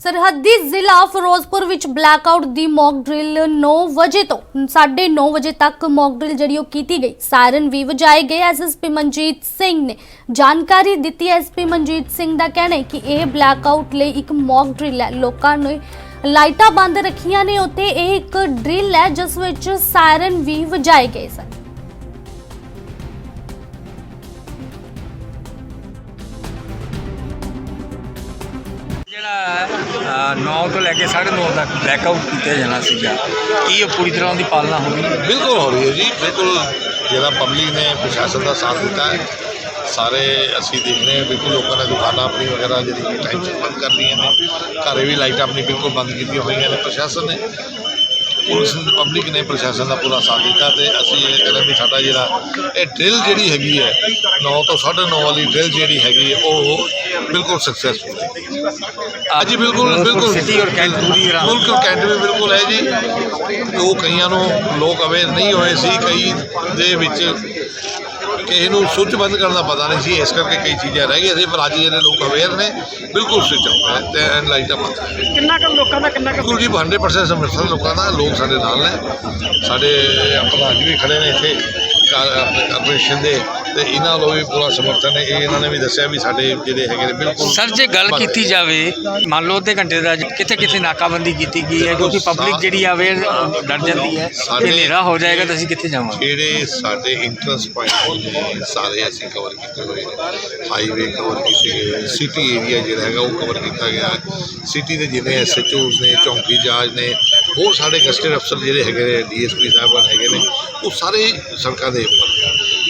ਸਰਹੱਦੀ ਜ਼ਿਲ੍ਹਾ ਫਿਰੋਜ਼ਪੁਰ ਵਿੱਚ ਬਲੈਕਆਊਟ ਦੀ ਮੌਕ ਡਰਿਲ 9 ਵਜੇ ਤੋਂ 9:30 ਵਜੇ ਤੱਕ ਮੌਕ ਡਰਿਲ ਜਿਹੜੀ ਉਹ ਕੀਤੀ ਗਈ। ਸਾਇਰਨ ਵੀ ਵਜਾਏ ਗਏ। ਐਸਐਸਪੀ ਮਨਜੀਤ ਸਿੰਘ ਨੇ ਜਾਣਕਾਰੀ ਦਿੱਤੀ। ਐਸਪੀ ਮਨਜੀਤ ਸਿੰਘ ਦਾ ਕਹਿਣਾ ਹੈ ਕਿ ਇਹ ਬਲੈਕਆਊਟ ਲਈ ਇੱਕ ਮੌਕ ਡਰਿਲ ਹੈ। ਲੋਕਾਂ ਨੇ ਲਾਈਟਾਂ ਬੰਦ ਰੱਖੀਆਂ ਨੇ। ਉੱਤੇ ਇਹ ਇੱਕ ਡਰਿਲ ਹੈ, ਜਿਸ ਵਿੱਚ ਸਾਇਰਨ ਵੀ ਵਜਾਏ ਗਏ ਸਨ। ਜਿਹੜਾ 9 ਤੋਂ ਲੈ ਕੇ 9:30 ਤੱਕ ਬਲੈਕਆਊਟ ਕੀਤਾ ਜਾਣਾ ਸੀਗਾ। ਕੀ ਉਹ ਪੂਰੀ ਤਰ੍ਹਾਂ ਦੀ ਪਾਲਣਾ ਹੋਣੀ ਬਿਲਕੁਲ ਹੋ ਰਹੀ ਹੈ ਜੀ। ਬਿਲਕੁਲ ਜਿਹੜਾ ਪਬਲਿਕ ਨੇ ਪ੍ਰਸ਼ਾਸਨ ਦਾ ਸਾਥ ਦਿੱਤਾ ਹੈ। ਸਾਰੇ ਅਸੀਂ ਦੇਖ ਰਹੇ ਹਾਂ, ਬਿਲਕੁਲ ਲੋਕਾਂ ਨੇ ਦੁਕਾਨਾਂ ਆਪਣੀ ਵਗੈਰਾ ਜਿਹੜੀ ਟਾਈਮ ਸਿਰ ਬੰਦ ਕਰ ਲਈਆਂ ਨੇ। ਘਰੇ ਵੀ ਲਾਈਟਾਂ ਆਪਣੀ ਬਿਲਕੁਲ ਬੰਦ ਕੀਤੀਆਂ ਹੋਈਆਂ ਨੇ ਪ੍ਰਸ਼ਾਸਨ ਨੇ। ਪੁਲਿਸ ਪਬਲਿਕ ਨੇ ਪ੍ਰਸ਼ਾਸਨ ਦਾ ਪੂਰਾ ਸਾਥ ਦਿੱਤਾ ਤੇ ਅਸੀਂ ਇਹ ਕਹਿੰਦੇ ਵੀ ਸਾਡਾ ਜਿਹੜਾ ਇਹ ਡਰਿਲ ਜਿਹੜੀ ਹੈਗੀ ਹੈ 9 ਤੋਂ 9:30 ਵਾਲੀ ਡਰਿਲ ਜਿਹੜੀ ਹੈਗੀ ਹੈ, ਉਹ ਬਿਲਕੁਲ ਸਕਸੈਸਫੁਲ ਹੈ। ਹਾਂਜੀ ਬਿਲਕੁਲ ਬਿਲਕੁਲ ਸਿਟੀ ਔਰ ਕੈਂਟ ਪੂਰੀ ਤਰ੍ਹਾਂ ਬਿਲਕੁਲ ਕੈਂਟ ਵੀ ਬਿਲਕੁਲ ਹੈ ਜੀ। ਉਹ ਕਈਆਂ ਨੂੰ ਲੋਕ ਅਵੇਅਰ ਨਹੀਂ ਹੋਏ ਸੀ ਕਈ ਦੇ ਵਿੱਚ ਕਿਸੇ ਨੂੰ ਸੁੱਚ ਬੰਦ ਕਰਨ ਦਾ ਪਤਾ ਨਹੀਂ ਸੀ ਇਸ ਕਰਕੇ ਕਈ ਚੀਜ਼ਾਂ ਰਹਿ ਗਈਆਂ ਸੀ ਪਰ ਅੱਜ ਜਿਹੜੇ ਲੋਕ ਅਵੇਅਰ ਨੇ ਬਿਲਕੁਲ ਸੁੱਚ ਹੈ ਤੇ ਐਨ ਲਾਈਟਾਂ ਬੰਦ ਹੈ। ਕਿੰਨਾ ਕੁ ਲੋਕਾਂ ਦਾ ਕਿੰਨਾ ਕੁ ਬਿਲਕੁਲ ਜੀ 100% ਸਮਰਥਨ ਲੋਕਾਂ ਦਾ ਲੋਕ ਸਾਡੇ ਨਾਲ ਨੇ। ਸਾਡੇ ਪ੍ਰਧਾਨ ਜੀ ਵੀ ਖੜੇ ਨੇ ਇੱਥੇ। ਕਾਰਪੋਰੇਸ਼ਨ ਦੇ ਤੇ ਇਹਨਾਂ ਨੂੰ ਵੀ ਪੂਰਾ ਸਮਰਥਨ ਹੈ। ਇਹ ਇਹਨਾਂ ਨੇ ਵੀ ਦੱਸਿਆ ਵੀ ਸਾਡੇ ਜਿਹੜੇ ਹੈਗੇ ਨੇ ਬਿਲਕੁਲ ਸਰ ਜੇ ਗੱਲ ਬੰਦ ਕੀਤੀ। ਜਾਵੇ ਮੰਨ ਲਓ ਅੱਧੇ ਘੰਟੇ ਦਾ ਕਿੱਥੇ ਕਿੱਥੇ ਨਾਕਾਬੰਦੀ ਕੀਤੀ ਗਈ ਹੈ ਕਿਉਂਕਿ ਪਬਲਿਕ ਜਿਹੜੀ ਆਵੇ ਡਰ ਜਾਂਦੀ ਹੈ ਕਿ ਹਨੇਰਾ ਹੋ ਜਾਏਗਾ ਤਾਂ ਅਸੀਂ ਕਿੱਥੇ ਜਾਵਾਂਗੇ? ਜਿਹੜੇ ਸਾਡੇ ਇੰਟਰਸਟ ਪੁਆਇੰਟ ਨੇ ਸਾਰੇ ਅਸੀਂ ਕਵਰ ਕੀਤੇ ਹੋਏ ਨੇ। ਹਾਈਵੇ ਕਵਰ ਕੀਤੇ ਗਏ ਸਿਟੀ ਏਰੀਆ ਜਿਹੜਾ ਹੈਗਾ ਉਹ ਕਵਰ ਕੀਤਾ ਗਿਆ। ਸਿਟੀ ਦੇ ਜਿੰਨੇ ਐਸਐਚਓਸ ਨੇ ਚੌਂਕੀ ਜਾਜ ਨੇ ਹੋਰ ਸਾਡੇ ਕਸਟਡ ਅਫਸਰ ਜਿਹੜੇ ਹੈਗੇ ਨੇ, ਡੀਐਸਪੀ ਸਾਹਿਬਾਨ ਹੈਗੇ ਨੇ, ਉਹ ਸਾਰੇ ਸੜਕਾਂ ਦੇ ਉੱਪਰ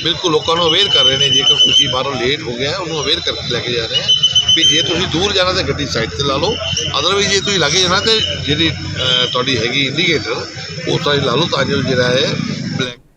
ਬਿਲਕੁਲ ਲੋਕਾਂ ਨੂੰ ਅਵੇਅਰ ਕਰ ਰਹੇ ਨੇ, ਜੇਕਰ ਤੁਸੀਂ ਬਾਹਰੋਂ ਲੇਟ ਹੋ ਗਿਆ, ਉਹਨੂੰ ਅਵੇਅਰ ਕਰਕੇ ਲੈ ਕੇ ਜਾ ਰਹੇ ਆ ਵੀ ਜੇ ਤੁਸੀਂ ਦੂਰ ਜਾਣਾ ਤਾਂ ਗੱਡੀ ਸਾਈਡ ਤੇ ਲਾ ਲਓ। ਅਦਰਵਾਈਜ਼ ਜੇ ਤੁਸੀਂ ਲਾਗੇ ਜਾਣਾ ਤੇ ਜਿਹੜੀ ਤੁਹਾਡੀ ਹੈਗੀ ਇੰਡੀਕੇਟਰ ਉਹ ਤਾਂ ਲਾ ਲਓ ਤਾਂ ਜੋ ਜਿਹੜਾ ਹੈ ਬਲੈਕ